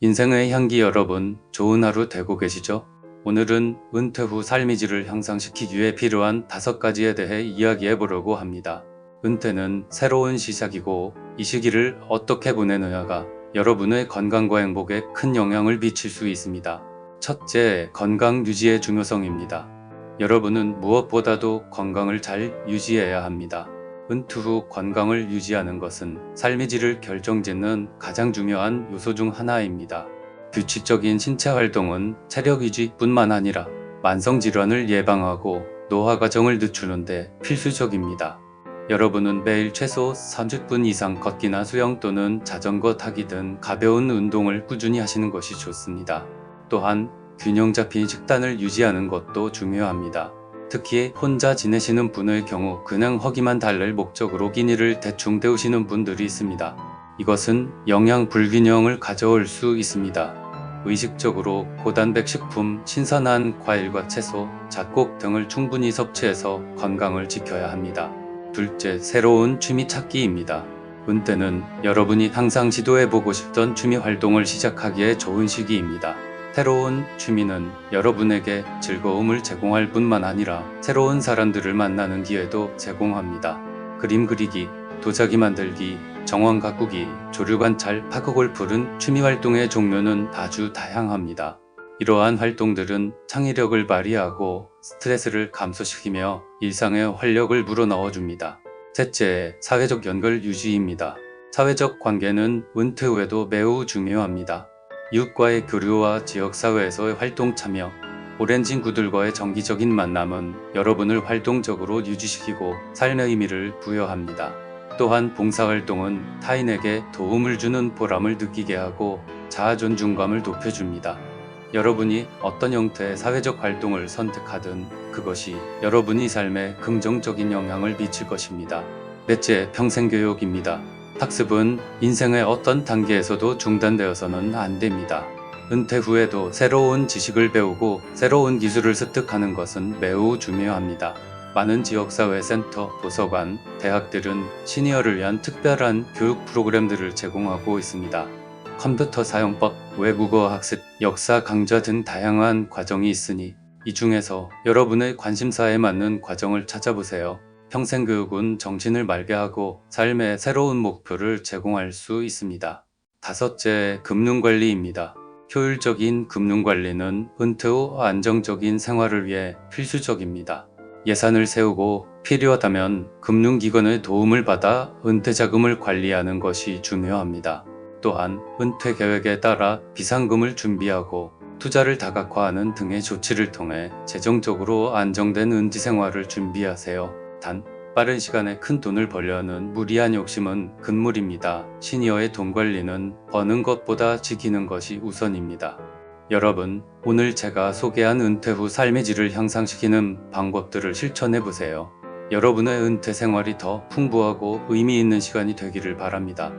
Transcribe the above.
인생의 향기 여러분, 좋은 하루 되고 계시죠? 오늘은 은퇴 후 삶의 질을 향상시키기 위해 필요한 다섯 가지에 대해 이야기해 보려고 합니다. 은퇴는 새로운 시작이고 이 시기를 어떻게 보내느냐가 여러분의 건강과 행복에 큰 영향을 미칠 수 있습니다. 첫째, 건강 유지의 중요성입니다. 여러분은 무엇보다도 건강을 잘 유지해야 합니다. 은퇴 후 건강을 유지하는 것은 삶의 질을 결정짓는 가장 중요한 요소 중 하나입니다. 규칙적인 신체 활동은 체력 유지뿐만 아니라 만성 질환을 예방하고 노화 과정을 늦추는데 필수적입니다. 여러분은 매일 최소 30분 이상 걷기나 수영 또는 자전거 타기 등 가벼운 운동을 꾸준히 하시는 것이 좋습니다. 또한 균형 잡힌 식단을 유지하는 것도 중요합니다. 특히 혼자 지내시는 분의 경우 그냥 허기만 달랠 목적으로 끼니를 대충 때우시는 분들이 있습니다. 이것은 영양 불균형을 가져올 수 있습니다. 의식적으로 고단백 식품, 신선한 과일과 채소, 잡곡 등을 충분히 섭취해서 건강을 지켜야 합니다. 둘째, 새로운 취미 찾기입니다. 은퇴는 여러분이 항상 시도해보고 싶던 취미 활동을 시작하기에 좋은 시기입니다. 새로운 취미는 여러분에게 즐거움을 제공할 뿐만 아니라 새로운 사람들을 만나는 기회도 제공합니다. 그림 그리기, 도자기 만들기, 정원 가꾸기, 조류 관찰, 파크 골프는 취미 활동의 종류는 아주 다양합니다. 이러한 활동들은 창의력을 발휘하고 스트레스를 감소시키며 일상에 활력을 불어넣어 줍니다. 셋째, 사회적 연결 유지입니다. 사회적 관계는 은퇴 후에도 매우 중요합니다. 이웃과의 교류와 지역사회에서의 활동 참여, 오랜 친구들과의 정기적인 만남은 여러분을 활동적으로 유지시키고 삶의 의미를 부여합니다. 또한 봉사활동은 타인에게 도움을 주는 보람을 느끼게 하고 자아 존중감을 높여줍니다. 여러분이 어떤 형태의 사회적 활동을 선택하든 그것이 여러분의 삶에 긍정적인 영향을 미칠 것입니다. 넷째, 평생교육입니다. 학습은 인생의 어떤 단계에서도 중단되어서는 안 됩니다. 은퇴 후에도 새로운 지식을 배우고 새로운 기술을 습득하는 것은 매우 중요합니다. 많은 지역사회 센터, 도서관, 대학들은 시니어를 위한 특별한 교육 프로그램들을 제공하고 있습니다. 컴퓨터 사용법, 외국어 학습, 역사 강좌 등 다양한 과정이 있으니 이 중에서 여러분의 관심사에 맞는 과정을 찾아보세요. 평생교육은 정신을 맑게 하고 삶의 새로운 목표를 제공할 수 있습니다. 다섯째, 금융관리입니다. 효율적인 금융관리는 은퇴 후 안정적인 생활을 위해 필수적입니다. 예산을 세우고 필요하다면 금융기관의 도움을 받아 은퇴 자금을 관리하는 것이 중요합니다. 또한 은퇴 계획에 따라 비상금을 준비하고 투자를 다각화하는 등의 조치를 통해 재정적으로 안정된 은퇴 생활을 준비하세요. 단, 빠른 시간에 큰 돈을 벌려는 무리한 욕심은 금물입니다. 시니어의 돈 관리는 버는 것보다 지키는 것이 우선입니다. 여러분, 오늘 제가 소개한 은퇴 후 삶의 질을 향상시키는 방법들을 실천해 보세요. 여러분의 은퇴 생활이 더 풍부하고 의미 있는 시간이 되기를 바랍니다.